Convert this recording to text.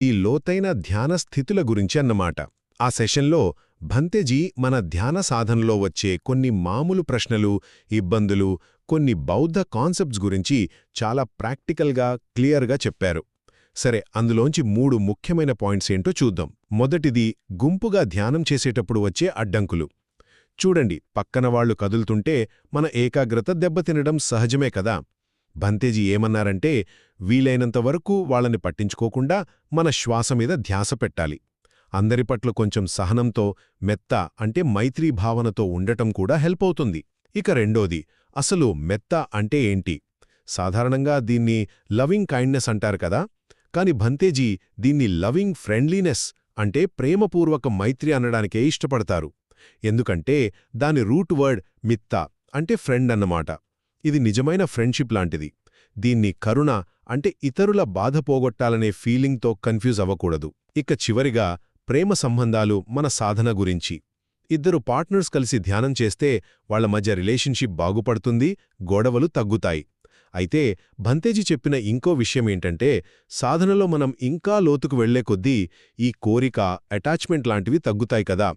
ఈ లోతైన ధ్యాన స్థితుల గురించి అన్నమాట. ఆ సెషన్లో భంతేజీ మన ధ్యాన సాధనలో వచ్చే కొన్ని మామూలు ప్రశ్నలు ఇబ్బందులు కొన్ని బౌద్ధ కాన్సెప్ట్స్ గురించి చాలా ప్రాక్టికల్గా క్లియర్గా చెప్పారు. సరే అందులోంచి మూడు ముఖ్యమైన పాయింట్స్ ఏంటో చూద్దాం. మొదటిది గుంపుగా ధ్యానం చేసేటప్పుడు వచ్చే అడ్డంకులు. చూడండి పక్కన వాళ్ళు కదులుతుంటే మన ఏకాగ్రత దెబ్బతినడం సహజమే కదా? భంతేజీ ఏమన్నారంటే వీలైనంత వరకు వాళ్ళని పట్టించుకోకుండా మన శ్వాస మీద ధ్యాస పెట్టాలి. అందరి పట్ల కొంచెం సహనంతో మెత్త అంటే మైత్రీ భావనతో ఉండటం కూడా హెల్ప్ అవుతుంది. ఇక రెండోది అసలు మెత్త అంటే ఏంటి? సాధారణంగా దీన్ని లవింగ్ కైండ్నెస్ అంటారు కదా? కాని భంతేజీ దీన్ని లవింగ్ ఫ్రెండ్లీనెస్ అంటే ప్రేమపూర్వక మైత్రి అనడానికే ఇష్టపడతారు. ఎందుకంటే దాని రూట్ వర్డ్ మిత్త అంటే ఫ్రెండ్ అన్నమాట. ఇది నిజమైన ఫ్రెండ్షిప్ లాంటిది. దీన్ని కరుణ అంటే ఇతరుల బాధ పోగొట్టాలనే ఫీలింగ్తో కన్ఫ్యూజ్ అవ్వకూడదు. ఇక చివరిగా ప్రేమ సంబంధాలు మన సాధన గురించి. ఇద్దరు పార్ట్నర్స్ కలిసి ధ్యానం చేస్తే వాళ్ళ మధ్య రిలేషన్షిప్ బాగుపడుతుంది గొడవలు తగ్గుతాయి. అయితే భంతేజీ చెప్పిన ఇంకో విషయమేంటంటే సాధనలో మనం ఇంకా లోతుకు వెళ్ళే కొద్దీ ఈ కోరిక అటాచ్మెంట్ లాంటివి తగ్గుతాయి కదా.